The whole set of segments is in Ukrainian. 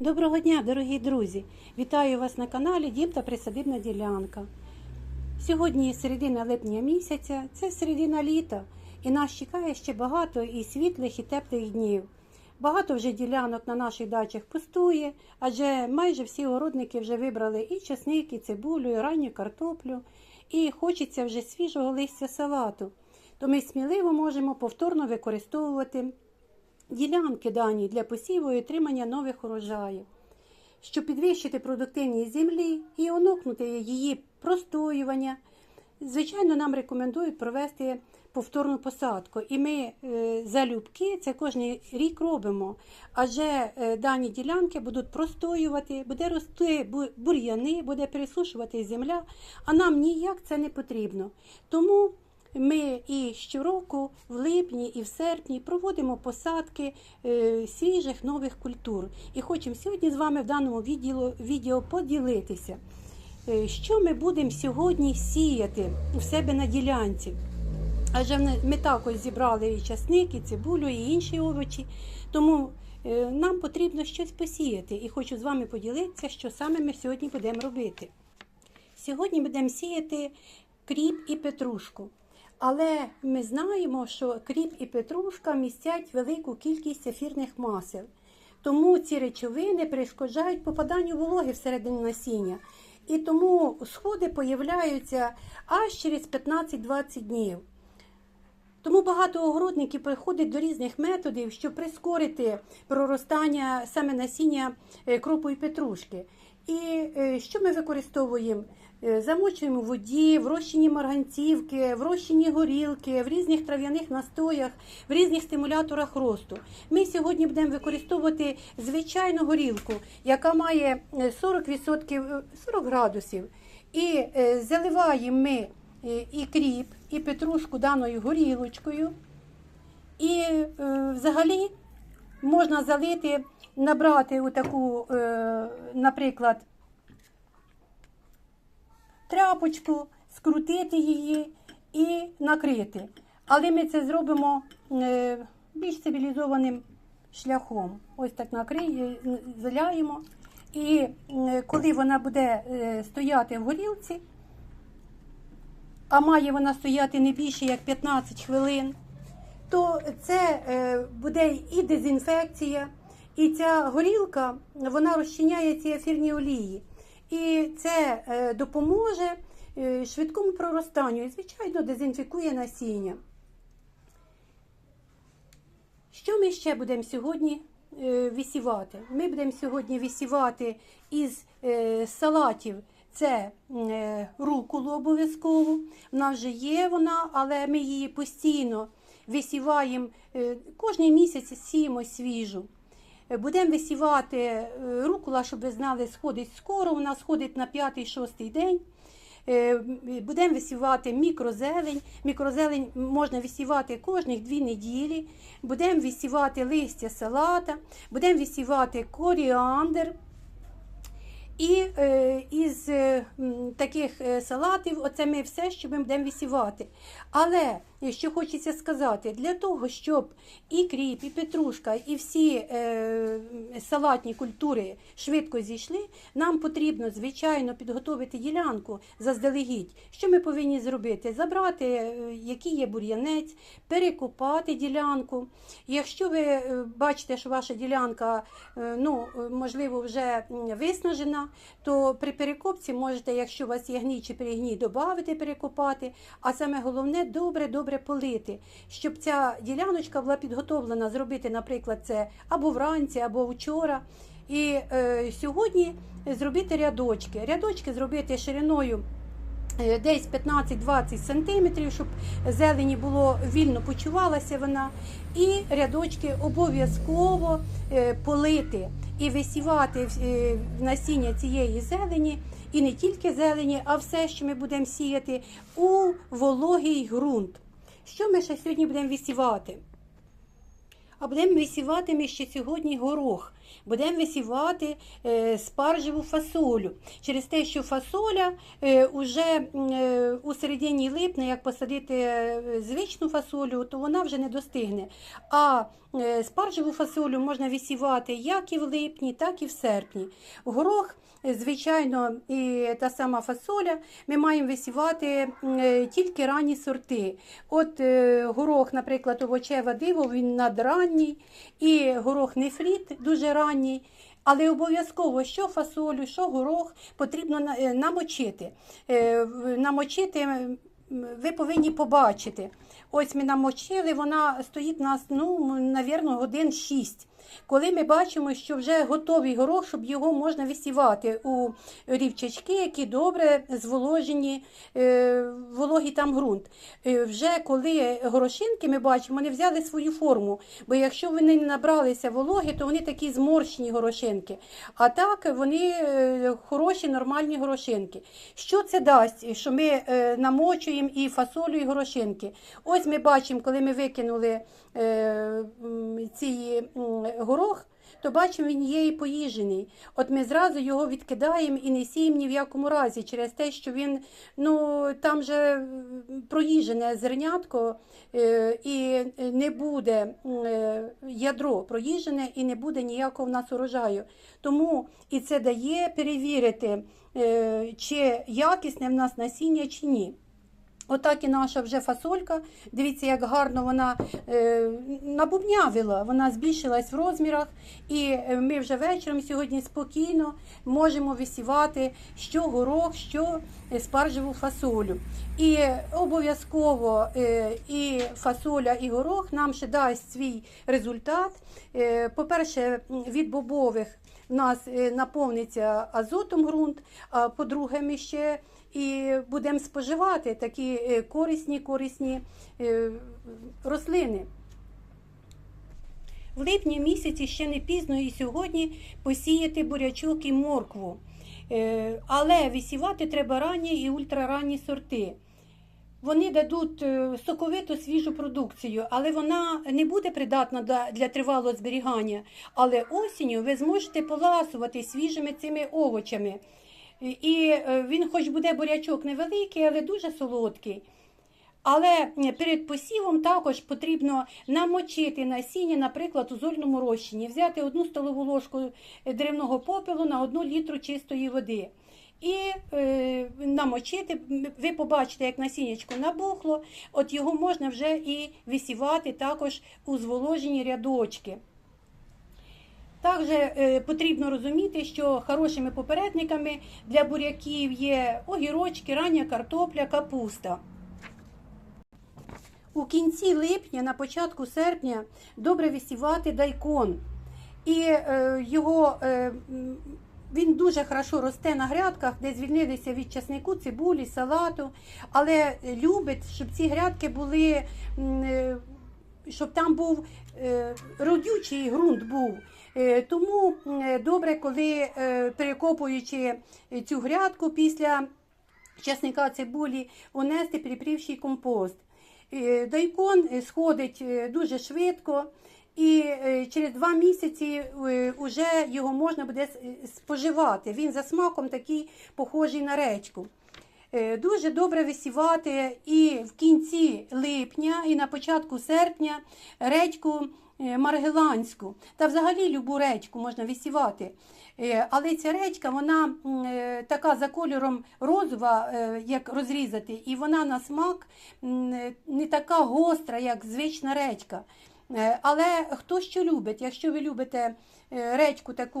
Доброго дня, дорогі друзі! Вітаю вас на каналі Дім та Присадибна ділянка. Сьогодні середина липня місяця, це середина літа, і нас чекає ще багато і світлих, і теплих днів. Багато вже ділянок на наших дачах пустує, адже майже всі городники вже вибрали і часник, і цибулю, і ранню картоплю, і хочеться вже свіжого листя салату. То ми сміливо можемо повторно використовувати ділянки дані для посіву і отримання нових урожаїв. Щоб підвищити продуктивність землі і уникнути її простоювання, звичайно, нам рекомендують провести повторну посадку. І ми е, залюбки це кожен рік робимо. Адже е, дані ділянки будуть простоювати, буде рости бур'яни, буде пересушувати земля, а нам ніяк це не потрібно. Тому ми і щороку в липні і в серпні проводимо посадки е, свіжих нових культур. І хочемо сьогодні з вами в даному відео, поділитися, е, що ми будемо сьогодні сіяти у себе на ділянці. Адже ми- ми також зібрали і часник, і цибулю, і інші овочі. Тому е, нам потрібно щось посіяти. І хочу з вами поділитися, що саме ми сьогодні будемо робити. Сьогодні будемо сіяти кріп і петрушку. Але ми знаємо, що кріп і петрушка містять велику кількість ефірних масел. Тому ці речовини перешкоджають попаданню вологи всередину насіння. І тому сходи появляються аж через 15-20 днів. Тому багато огородників приходять до різних методів, щоб прискорити проростання саме насіння е, кропу і петрушки. І е, що ми використовуємо? Е, Замочуємо в воді, в розчині марганцівки, в розчині горілки, в різних трав'яних настоях, в різних стимуляторах росту. Ми сьогодні будемо використовувати звичайну горілку, яка має е, 40%, е, 40 градусів. І заливаємо ми і кріп, і петрушку даною горілочкою. І е, взагалі можна залити, набрати у таку, е, наприклад, тряпочку, скрутити її і накрити. Але ми це зробимо е, більш цивілізованим шляхом. Ось так накриємо, заляємо. І е, коли вона буде е, стояти в горілці, а має вона стояти не більше як 15 хвилин, то це е, буде і дезінфекція, і ця горілка вона розчиняє ці ефірні олії. І це е, допоможе е, швидкому проростанню і, звичайно, дезінфікує насіння. Що ми ще будемо сьогодні висівати? Ми будемо сьогодні висівати із салатів. Це е, руколу обов'язково. В нас вже є вона, але ми її постійно висіваємо. Е, кожний місяць сіємо свіжу. Е, Будемо висівати рукола, щоб ви знали, сходить скоро. Вона сходить на 5-6 день. Будемо висівати мікрозелень. Мікрозелень можна висівати кожних дві неділі. Будемо висівати листя салата, будемо висівати коріандр. І е, із е, таких салатів, оце ми все, що ми будемо висівати. Але що хочеться сказати, для того, щоб і кріп, і петрушка, і всі е, салатні культури швидко зійшли, нам потрібно, звичайно, підготовити ділянку заздалегідь. Що ми повинні зробити? Забрати, е, який є бур'янець, перекопати ділянку. Якщо ви е, бачите, що ваша ділянка, е, ну, можливо, вже виснажена, то при перекопці можете, якщо у вас є гній чи перегній, додати, перекопати. А саме головне добре-добре полити, щоб ця діляночка була підготовлена зробити, наприклад, це або вранці, або вчора. І е, сьогодні зробити рядочки. Рядочки зробити шириною. е, Десь 15-20 сантиметрів, щоб зелені було вільно почувалася вона. І рядочки обов'язково е, полити і висівати е, насіння цієї зелені, і не тільки зелені, а все, що ми будемо сіяти, у вологий ґрунт. Що ми ще сьогодні будемо висівати? А будемо висівати ми ще сьогодні горох. Будемо висівати е, спаржеву фасолю. Через те, що фасоля е, уже е, у середині липня, як посадити е, звичну фасолю, то вона вже не достигне. А е, спаржеву фасолю можна висівати як і в липні, так і в серпні. Горох, е, звичайно, і та сама фасоля ми маємо висівати е, тільки ранні сорти. От е, горох, наприклад, овочеве диво, він надранній, і горох нефріт дуже ранній. Але обов'язково, що фасолю, що горох потрібно е, намочити. Е, Намочити ви повинні побачити. Ось ми намочили, вона стоїть у нас, ну, навірно, годин 6. Коли ми бачимо, що вже готовий горох, щоб його можна висівати у рівчачки, які добре зволожені, е, вологий там ґрунт. Е, Вже коли горошинки ми бачимо, вони взяли свою форму. Бо якщо вони не набралися вологи, то вони такі зморщені горошинки. А так вони е, хороші, нормальні горошинки. Що це дасть? Що ми намочуємо і фасолю, і горошинки. Ось ми бачимо, коли ми викинули ці горох. То бачимо, він є і поїжений. От ми зразу його відкидаємо і не сіємо ні в якому разі, через те, що він ну там же проїжене зернятко е, і не буде е, ядро проїжене і не буде ніякого в нас урожаю. Тому і це дає перевірити, е, чи якісне в нас насіння, чи ні. Отак і наша вже фасолька. Дивіться, як гарно вона е, набубнявила, вона збільшилась в розмірах, і е, ми вже вечором сьогодні спокійно можемо висівати що горох, що е, спаржеву фасолю. І обов'язково е, і фасоля, і горох нам ще дасть свій результат. Е, по-перше, від бобових в нас е, наповниться азотом ґрунт, а по-друге, ми ще і будемо споживати такі е, корисні, корисні е, рослини. В липні місяці ще не пізно і сьогодні посіяти бурячок і моркву. Е, Але висівати треба ранні і ультраранні сорти. Вони дадуть соковиту свіжу продукцію, але вона не буде придатна для тривалого зберігання. Але осінню ви зможете поласувати свіжими цими овочами. І- е, він, хоч буде бурячок невеликий, але дуже солодкий. Але перед посівом також потрібно намочити насіння, наприклад, у зольному розчині, взяти одну столову ложку е, деревного попелу на одну літру чистої води. І е, намочити, ви побачите, як насіннячко набухло, от його можна вже і висівати також у зволожені рядочки. Також е, потрібно розуміти, що хорошими попередниками для буряків є огірочки, рання картопля, капуста. У кінці липня, на початку серпня, добре висівати дайкон. І е, його е, він дуже хорошо росте на грядках, де звільнилися від часнику, цибулі, салату. Але любить, щоб ці грядки були, щоб там був е, родючий ґрунт був. Е, Тому е, добре, коли перекопуючи цю грядку після часника цибулі, унести припрівший компост. Дайкон сходить дуже швидко, і через два місяці вже його можна буде споживати. Він за смаком такий похожий на речку. Е, Дуже добре висівати і в кінці липня, і на початку серпня редьку е, маргеланську. Та взагалі любу редьку можна висівати. Е, Але ця редька, вона така за кольором розова, як розрізати, і вона на смак не така гостра, як звична редька. Е, Але хто що любить, якщо ви любите е, редьку таку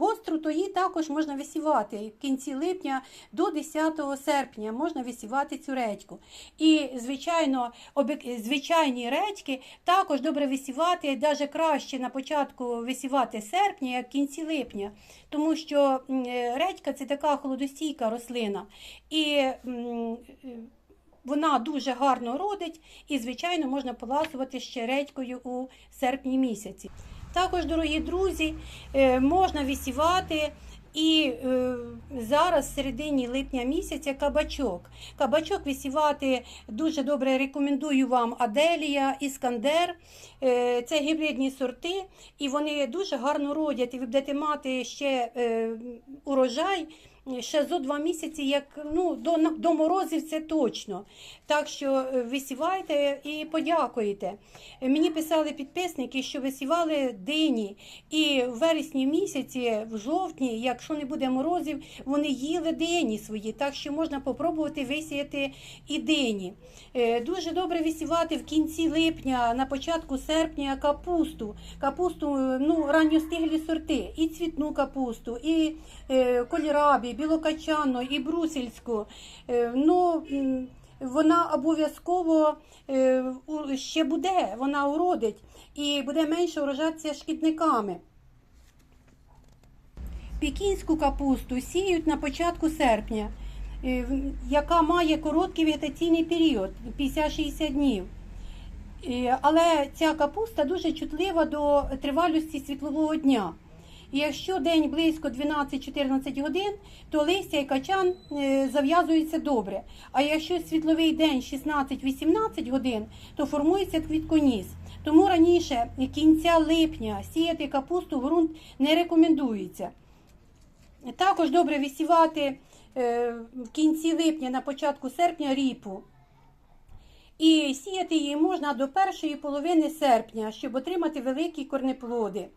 гостру, то її також можна висівати. В кінці липня до 10 серпня можна висівати цю редьку. І, звичайно, звичайні редьки також добре висівати, навіть краще на початку висівати серпня, як в кінці липня, тому що е, редька це така холодостійка рослина. І вона дуже гарно родить і, звичайно, можна поласувати ще редькою у серпні місяці. Також, дорогі друзі, е, можна висівати І е, зараз, в середині липня місяця, кабачок. Кабачок висівати дуже добре рекомендую вам Аделія, Іскандер. Е, це гібридні сорти, і вони дуже гарно родять. І ви будете мати ще урожай. Ще зо два місяці, як ну до, до морозів, це точно. Так що е, висівайте і подякуєте. Мені писали підписники, що висівали дині, і в вересні місяці, в жовтні, якщо не буде морозів, вони їли дині свої. Так що можна попробувати висіяти і дині. Е, Дуже добре висівати в кінці липня, на початку серпня капусту. Капусту е, ну, ранньостиглі сорти, і цвітну капусту, і кольрабі, білокачану, і брусельську. Е, ну, вона обов'язково е, ще буде, вона уродить і буде менше урожатися шкідниками. Пекінську капусту сіють на початку серпня, е, яка має короткий вегетаційний період 50-60 днів. Але ця капуста дуже чутлива до тривалості світлового дня. Якщо день близько 12-14 годин, то листя і качан е, зав'язуються добре. А якщо світловий день 16-18 годин, то формується квітконіс. Тому раніше кінця липня сіяти капусту в ґрунт не рекомендується. Також добре висівати е, в кінці липня, на початку серпня ріпу. І сіяти її можна до першої половини серпня, щоб отримати великі корнеплоди.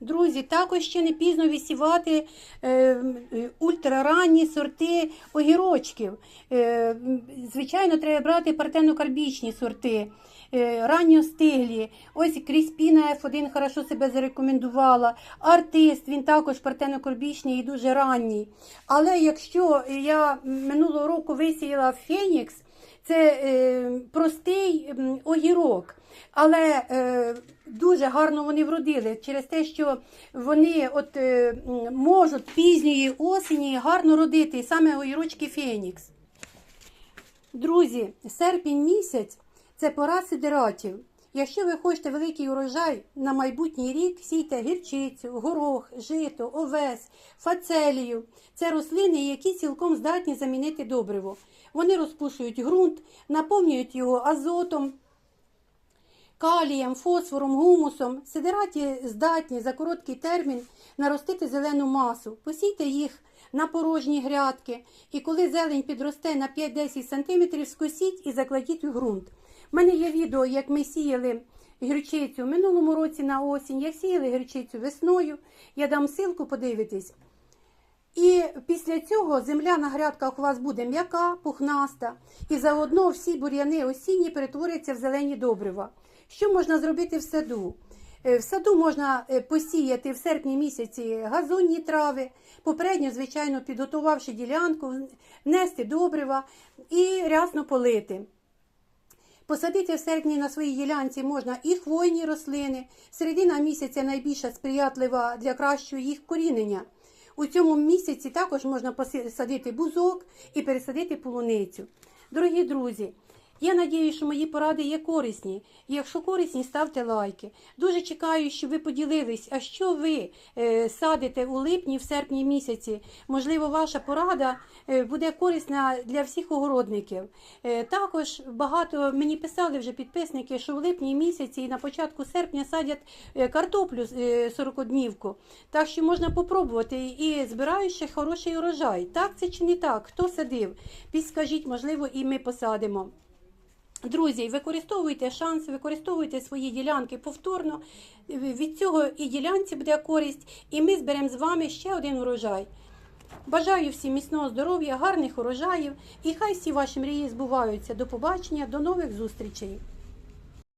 Друзі, також ще не пізно висівати е, е, ультраранні сорти огірочків. Е, звичайно, треба брати партенокарбічні сорти, е, ранньостиглі. Ось Кріспіна F1 хорошо себе зарекомендувала. Артист, він також партенокарбічний і дуже ранній. Але якщо я минулого року висіяла Фенікс, це е, простий огірок, але е, дуже гарно вони вродили через те, що вони от, е, можуть пізньої осені гарно родити, саме огірочки Фенікс. Друзі, серпень місяць це пора сидератів. Якщо ви хочете великий урожай на майбутній рік, сійте гірчицю, горох, жито, овес, фацелію. Це рослини, які цілком здатні замінити добриво. Вони розпушують ґрунт, наповнюють його азотом, калієм, фосфором, гумусом. Сидераті здатні за короткий термін наростити зелену масу. Посійте їх на порожні грядки, і коли зелень підросте на 5-10 см, скосіть і закладіть у ґрунт. У мене є відео, як ми сіяли гірчицю минулому році на осінь, як сіяли гірчицю весною. Я дам ссылку, подивитись. І після цього земля на грядках у вас буде м'яка, пухнаста, і заодно всі бур'яни осінні перетворяться в зелені добрива. Що можна зробити в саду? Е, В саду можна е, посіяти в серпні місяці газонні трави, попередньо, звичайно, підготувавши ділянку, внести добрива і рясно полити. Посадити в серпні на своїй ділянці можна і хвойні рослини. Середина місяця найбільша сприятлива для кращого їх корінення. У цьому місяці також можна посадити бузок і пересадити полуницю. Дорогі друзі, я надію, що мої поради є корисні. Якщо корисні, ставте лайки. Дуже чекаю, щоб ви поділились, а що ви е, садите у липні, в серпні місяці. Можливо, ваша порада е, буде корисна для всіх огородників. Е, також багато мені писали вже підписники, що в липні місяці і на початку серпня садять картоплю е, 40-днівку. Так що можна попробувати і збираю ще хороший урожай. Так це чи не так? Хто садив? Підскажіть, можливо, і ми посадимо. Друзі, використовуйте шанс, використовуйте свої ділянки повторно. Від цього і ділянці буде користь, і ми зберемо з вами ще один урожай. Бажаю всім міцного здоров'я, гарних урожаїв і хай всі ваші мрії збуваються. До побачення, до нових зустрічей!